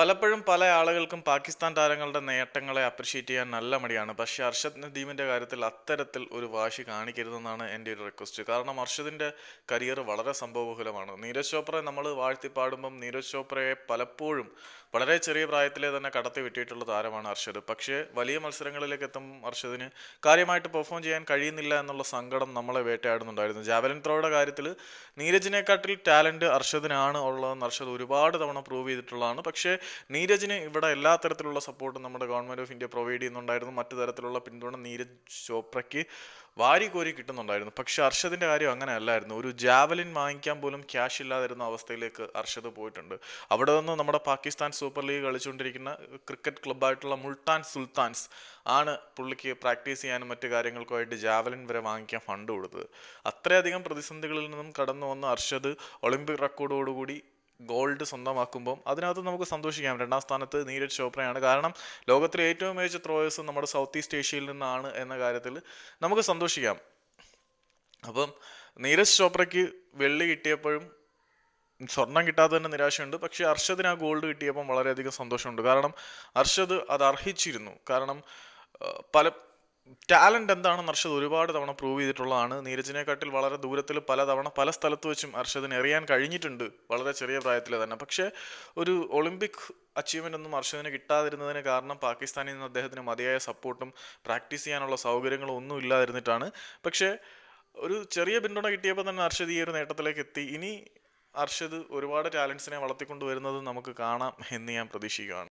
പലപ്പോഴും പല ആളുകൾക്കും പാകിസ്ഥാൻ താരങ്ങളുടെ നേട്ടങ്ങളെ അപ്രിഷ്യേറ്റ് ചെയ്യാൻ നല്ല മടിയാണ്. പക്ഷേ അർഷദ് നദീമിന്റെ കാര്യത്തിൽ അത്തരത്തിൽ ഒരു വാശി കാണിക്കരുതെന്നാണ് എന്റെ ഒരു റിക്വസ്റ്റ് കാരണം അർഷദിന്റെ കരിയർ വളരെ സംഭവബഹുലമാണ്. നീരജ് ചോപ്രയെ നമ്മൾ വാഴ്ത്തി പാടുമ്പം നീരജ് ചോപ്രയെ പലപ്പോഴും വളരെ ചെറിയ പ്രായത്തിലെ തന്നെ കടത്തി വിട്ടിയിട്ടുള്ള താരമാണ് അർഷദ്. പക്ഷേ വലിയ മത്സരങ്ങളിലേക്ക് എത്തും അർഷദിന് കാര്യമായിട്ട് പെർഫോം ചെയ്യാൻ കഴിയുന്നില്ല എന്നുള്ള സങ്കടം നമ്മളെ വേട്ടയാടുന്നുണ്ടായിരുന്നു. ജാവലിൻ ത്രോയുടെ കാര്യത്തിൽ നീരജിനെക്കാട്ടിൽ ടാലന്റ് അർഷദിനാണ് ഉള്ളതെന്ന് അർഷദ് ഒരുപാട് തവണ പ്രൂവ് ചെയ്തിട്ടുള്ളതാണ്. പക്ഷേ നീരജിന് ഇവിടെ എല്ലാ തരത്തിലുള്ള സപ്പോർട്ടും നമ്മുടെ ഗവൺമെന്റ് ഓഫ് ഇന്ത്യ പ്രൊവൈഡ് ചെയ്യുന്നുണ്ടായിരുന്നു. മറ്റു തരത്തിലുള്ള പിന്തുണ നീരജ് ചോപ്രയ്ക്ക് വാരി കോരി കിട്ടുന്നുണ്ടായിരുന്നു. പക്ഷേ അർഷദിന്റെ കാര്യം അങ്ങനെ അല്ലായിരുന്നു. ഒരു ജാവലിൻ വാങ്ങിക്കാൻ പോലും ക്യാഷ് ഇല്ലാതിരുന്ന അവസ്ഥയിലേക്ക് അർഷദ് പോയിട്ടുണ്ട്. അവിടെ നിന്ന് നമ്മുടെ പാകിസ്ഥാൻ സൂപ്പർ ലീഗ് കളിച്ചുകൊണ്ടിരിക്കുന്ന ക്രിക്കറ്റ് ക്ലബ്ബായിട്ടുള്ള മുൾട്ടാൻ സുൽത്താൻസ് ആണ് പുള്ളിക്ക് പ്രാക്ടീസ് ചെയ്യാനും മറ്റു കാര്യങ്ങൾക്കുമായിട്ട് ജാവലിൻ വരെ വാങ്ങിക്കാൻ ഫണ്ട് കൊടുത്തത്. അത്രയധികം പ്രതിസന്ധികളിൽ നിന്നും കടന്നു വന്ന അർഷദ് ഒളിമ്പിക് റെക്കോർഡോടുകൂടി ഗോൾഡ് സ്വന്തമാക്കുമ്പം അതിനകത്ത് നമുക്ക് സന്തോഷിക്കാം. രണ്ടാം സ്ഥാനത്ത് നീരജ് ചോപ്രയാണ്. കാരണം ലോകത്തിലെ ഏറ്റവും മികച്ച ത്രോയേഴ്സ് നമ്മുടെ സൗത്ത് ഈസ്റ്റ് ഏഷ്യയിൽ നിന്നാണ് എന്ന കാര്യത്തിൽ നമുക്ക് സന്തോഷിക്കാം. അപ്പം നീരജ് ചോപ്രയ്ക്ക് വെള്ളി കിട്ടിയപ്പോഴും സ്വർണം കിട്ടാതെ തന്നെ നിരാശയുണ്ട്. പക്ഷേ അർഷദിന് ആ ഗോൾഡ് കിട്ടിയപ്പം വളരെയധികം സന്തോഷമുണ്ട്. കാരണം അർഷദ് അത് അർഹിച്ചിരുന്നു. കാരണം പല ടാലന്റ് എന്താണെന്ന് അർഷദ് ഒരുപാട് തവണ പ്രൂവ് ചെയ്തിട്ടുള്ളതാണ്. നീരജിനെക്കാട്ടിൽ വളരെ ദൂരത്തിൽ പല തവണ പല സ്ഥലത്ത് വെച്ചും അർഷദിന് എറിയാൻ കഴിഞ്ഞിട്ടുണ്ട്. വളരെ ചെറിയ പ്രായത്തിൽ തന്നെ. പക്ഷേ ഒരു ഒളിമ്പിക് അച്ചീവ്മെന്റ് ഒന്നും അർഷദിന് കിട്ടാതിരുന്നതിന് കാരണം പാകിസ്ഥാനിൽ നിന്ന് അദ്ദേഹത്തിന് മതിയായ സപ്പോർട്ടും പ്രാക്ടീസ് ചെയ്യാനുള്ള സൗകര്യങ്ങളും ഒന്നും ഇല്ലാതിരുന്നിട്ടാണ്. പക്ഷേ ഒരു ചെറിയ പിന്തുണ കിട്ടിയപ്പോൾ തന്നെ അർഷദ് ഈ ഒരു നേട്ടത്തിലേക്ക് എത്തി. ഇനി അർഷദ് ഒരുപാട് ടാലൻസിനെ വളർത്തിക്കൊണ്ടുവരുന്നത് നമുക്ക് കാണാം എന്ന് ഞാൻ പ്രതീക്ഷിക്കുകയാണ്.